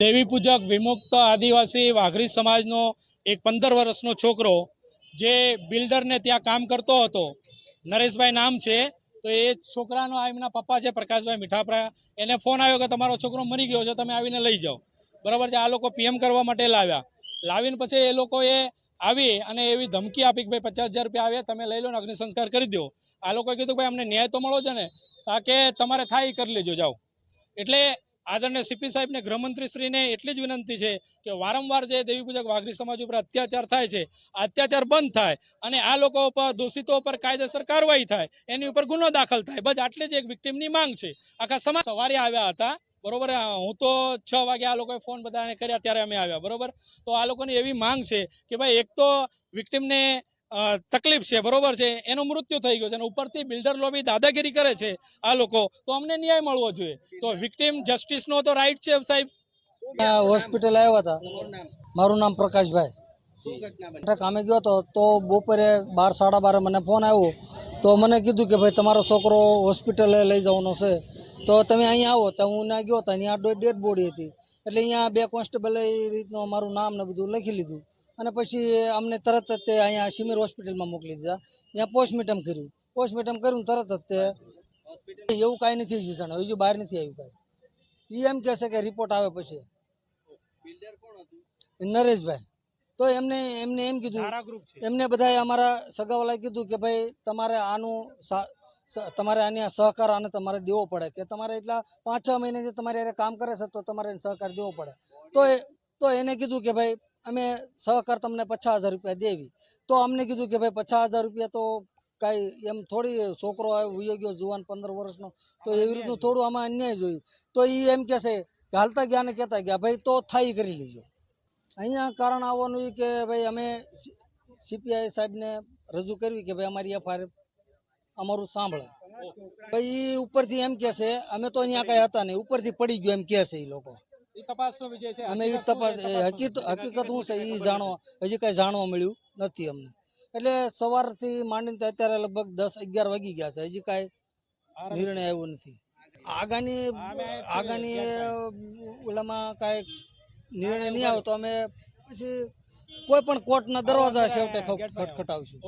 દેવી પૂજક વિમુક્ત આદિવાસી વાઘરી સમાજનો એક પંદર વર્ષનો છોકરો જે બિલ્ડરને ત્યાં કામ કરતો હતો. નરેશભાઈ નામ છે. તો એ છોકરાનો એમના પપ્પા છે, પ્રકાશભાઈ મીઠાપરા. એને ફોન આવ્યો કે તમારો છોકરો મરી ગયો છે, તમે આવીને લઈ જાઓ. બરાબર છે, આ લોકો પીએમ કરવા માટે લાવ્યા. લાવીને પછી એ લોકોએ આવી અને એવી ધમકી આપી કે ભાઈ પચાસ હજાર રૂપિયા આવે તમે લઈ લો ને અગ્નિ કરી દો. આ લોકોએ કીધું ભાઈ અમને ન્યાય તો મળો છે ને તાકે તમારે થાય કરી લેજો, જાઓ. એટલે આદરણીય સીપી સાહેબને ગૃહમંત્રીશ્રીને એટલી જ વિનંતી છે કે વારંવાર જે દેવી પૂજક વાઘરી સમાજ ઉપર અત્યાચાર થાય છે, અત્યાચાર બંધ થાય અને આ લોકો ઉપર દોષિતો ઉપર કાયદેસર કાર્યવાહી થાય, એની ઉપર ગુનો દાખલ થાય. બસ આટલી જ એક વિક્ટીમની માંગ છે. આખા સમાજ સવારે આવ્યા હતા, બરોબર? હું તો છ વાગે આ લોકોએ ફોન બધાને કર્યા, ત્યારે અમે આવ્યા, બરોબર? તો આ લોકોની એવી માંગ છે કે ભાઈ, એક તો વિક્ટીમને તકલીફ છે, બરોબર છે? એનું મૃત્યુ થઈ ગયું છે અને ઉપરથી બિલ્ડર લોબી દાદાગીરી કરે છે આ લોકો. તો અમને ન્યાય મળવો જોઈએ. તો વિક્ટીમ જસ્ટિસનો તો રાઈટ છે સાહેબ? હોસ્પિટલ આવ્યા હતા. મારું નામ પ્રકાશભાઈ. કામે ગયો હતો. તો બપોરે બાર, સાડા બારે મને ફોન આવ્યો. તો મને કીધું કે ભાઈ, તમારો છોકરો હોસ્પિટલે લઈ જવાનો છે. તો તમે અહીંયા આવો. તો હું ના ગયો હતો અહીંયા ડેડ બોડી હતી. એટલે અહીંયા બે કોન્સ્ટેબલે એ રીતનું અમારું નામ ને બધું લખી લીધું. અને પછી અમને તરત જ તે અહીંયા સિમીર હોસ્પિટલમાં મોકલી દીધા. ત્યાં પોસ્ટમોર્ટમ કર્યું. પોસ્ટમોર્ટમ કર્યું તરત જ તે એવું કાંઈ નથી જીતાણ હજુ બહાર નથી આવ્યું કાંઈ. એ એમ કહેશે કે રિપોર્ટ આવે પછી. નરેશભાઈ, તો એમને એમને એમ કીધું, એમને બધાએ અમારા સગાવાલાએ કીધું કે ભાઈ, તમારે આનું તમારે આને સહકાર આને તમારે દેવો પડે. કે તમારે એટલા પાંચ છ મહિને જે તમારે કામ કરે છે તો તમારે સહકાર દેવો પડે. તો તો એને કીધું કે ભાઈ અમે સહકાર તમને પચાસ હજાર રૂપિયા દેવી. તો અમને કીધું કે ભાઈ પચાસ હજાર રૂપિયા તો કાંઈ એમ થોડી છોકરો આવ્યો વયો ગયો જુવાન પંદર વર્ષનો તો એવી રીતનું થોડું આમાં અન્યાય જોયું. તો એ એમ કહેશે કે હાલતા ગયા ને કહેતા ગયા ભાઈ તો થાય કરી લેજો. અહીંયા કારણ આવવાનું કે ભાઈ અમે સીપીઆઈ સાહેબને રજૂ કરવી કે ભાઈ અમારી એફઆઈઆર અમારું સાંભળે. ભાઈ ઉપરથી એમ કહેશે અમે તો અહીંયા કાંઈ હતા નહીં ઉપરથી પડી ગયો એમ કહે છે એ લોકો. અમે એ તપાસ હકીકત હકીકત શું છે? એ જાણવા હજી કાંઈ જાણવા મળ્યું નથી અમને. એટલે સવારથી માંડીને અત્યારે લગભગ દસ અગિયાર વાગી ગયા છે. હજી કાંઈ નિર્ણય આવ્યો નથી. આગાની આગાની ઓલામાં કાંઈ નિર્ણય નહીં આવે તો અમે પછી કોઈ પણ કોર્ટના દરવાજા છેવટે ખટ- ખટખટાવશું.